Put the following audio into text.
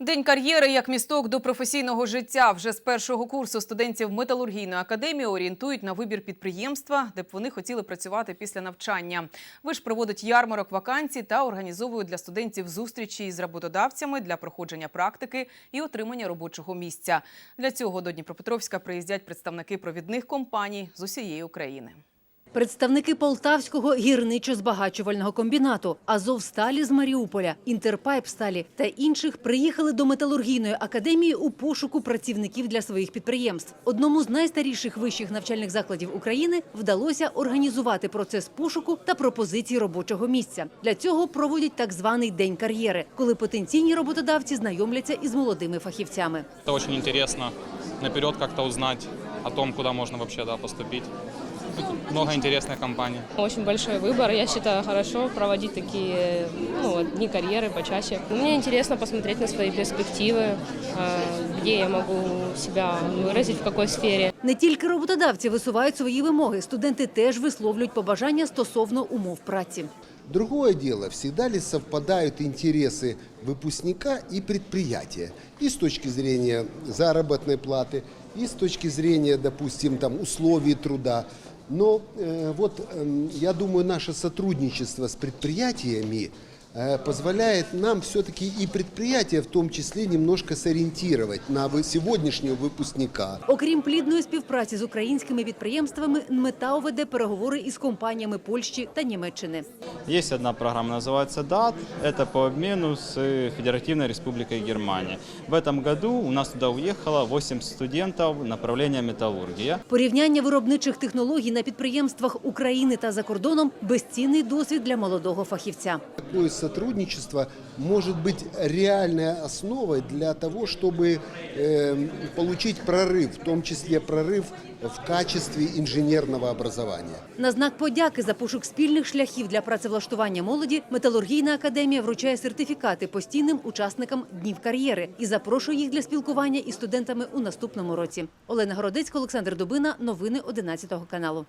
День кар'єри як місток до професійного життя. Вже з першого курсу студентів металургійної академії орієнтують на вибір підприємства, де б вони хотіли працювати після навчання. Виш проводить ярмарок вакансій та організовує для студентів зустрічі із роботодавцями для проходження практики і отримання робочого місця. Для цього до Дніпропетровська приїздять представники провідних компаній з усієї України. Представники Полтавського гірничо-збагачувального комбінату, Азовсталі з Маріуполя, Інтерпайпсталі та інших приїхали до металургійної академії у пошуку працівників для своїх підприємств. Одному з найстаріших вищих навчальних закладів України вдалося організувати процес пошуку та пропозиції робочого місця. Для цього проводять так званий день кар'єри, коли потенційні роботодавці знайомляться із молодими фахівцями. Это очень интересно наперед как-то узнать о том, куда можно вообще да, поступить Тут много интересных компаний. Очень большой выбор. Я считаю, хорошо проводить такие ну, вот, дни карьеры почаще. Мне интересно посмотреть на свои перспективы, э, где я могу себя выразить, в какой сфере. Не тільки роботодавці висувають свої вимоги, студенти теж висловлюють побажання стосовно умов праці. Другое дело, всегда ли совпадают интересы выпускника и предприятия. И с точки зрения заработной платы, и с точки зрения, допустим, там, условий труда. Но э, вот эм, я думаю, наше сотрудничество с предприятиями э, позволяет нам все-таки и предприятия в том числе немножко сориентировать на вы- сегодняшнего выпускника. Окрім плідної співпраці з українськими підприємствами, НМЕТАО веде переговори із компаніями Польщі та Німеччини. Есть одна программа, называется DAT. Это по обмену с Федеративной Республикой Германия. В этом году у нас туда уехало 8 студентов направления металлургия. Порівняння виробничих технологій на підприємствах України та за кордоном безцінний досвід для молодого фахівця. Такое сотрудничество может быть реальной основой для того, чтобы э, получить прорыв, в том числе прорыв в качестве инженерного образования. На знак подяки за пошук спільних шляхів для працевлаштування молоді металургійна академія вручає сертифікати постійним учасникам днів кар'єри і запрошує їх для спілкування із студентами у наступному році. Олена Городецька, Олександр Дубина. Новини 11 каналу.